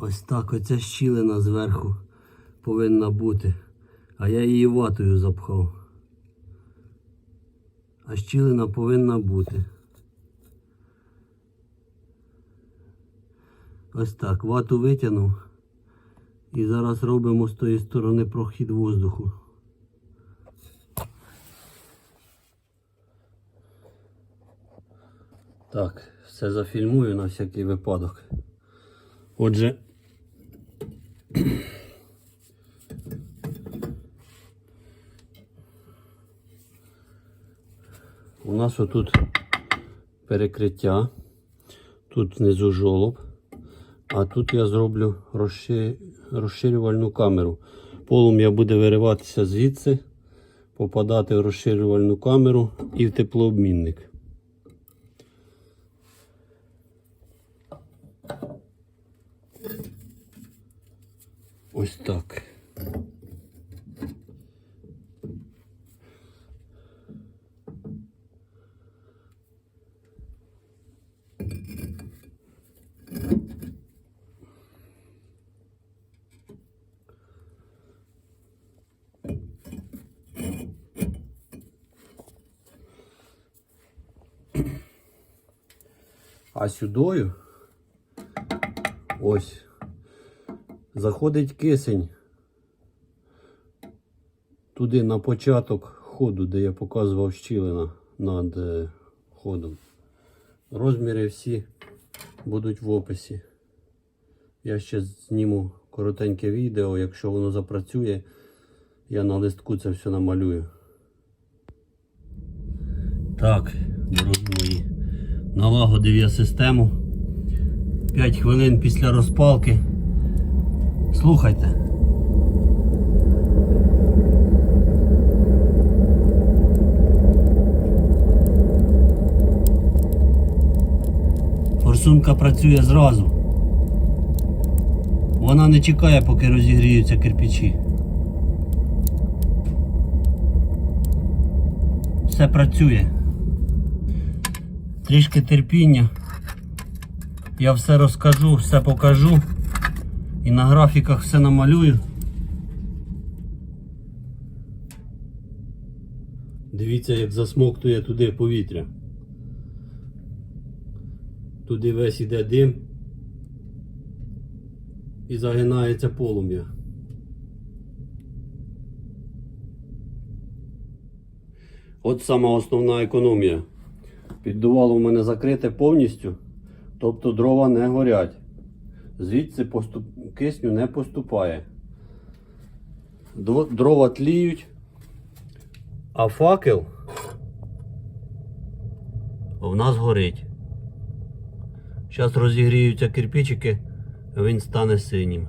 Ось так оця щілина зверху повинна бути. А я її ватою запхав. А щілина повинна бути. Ось так, вату витягнув. І зараз робимо з тої сторони прохід воздуху. Так, все зафільмую на всякий випадок. Отже. У нас отут перекриття, тут внизу жолоб, а тут я зроблю розширювальну камеру. Полум'я буде вириватися звідси, попадати в розширювальну камеру і в теплообмінник. Ось так. А сюдою ось заходить кисень туди на початок ходу, де я показував щілина над е, ходом. Розміри всі будуть в описі. Я ще зніму коротеньке відео, якщо воно запрацює, я на листку це все намалюю. Так, дорогі мої, налагодив я систему. 5 хвилин після розпалки. Слухайте. Форсунка працює зразу. Вона не чекає, поки розігріються кирпичі. Все працює. Трішки терпіння. Я все розкажу, все покажу. І на графіках все намалюю. Дивіться, як засмоктує туди повітря. Туди весь іде дим і загинається полум'я. От сама основна економія. Піддувало в мене закрите повністю, тобто дрова не горять. Звідси поступ... кисню не поступає. Дрова тліють, а факел в нас горить. Зараз розігріються кирпичики, він стане синім.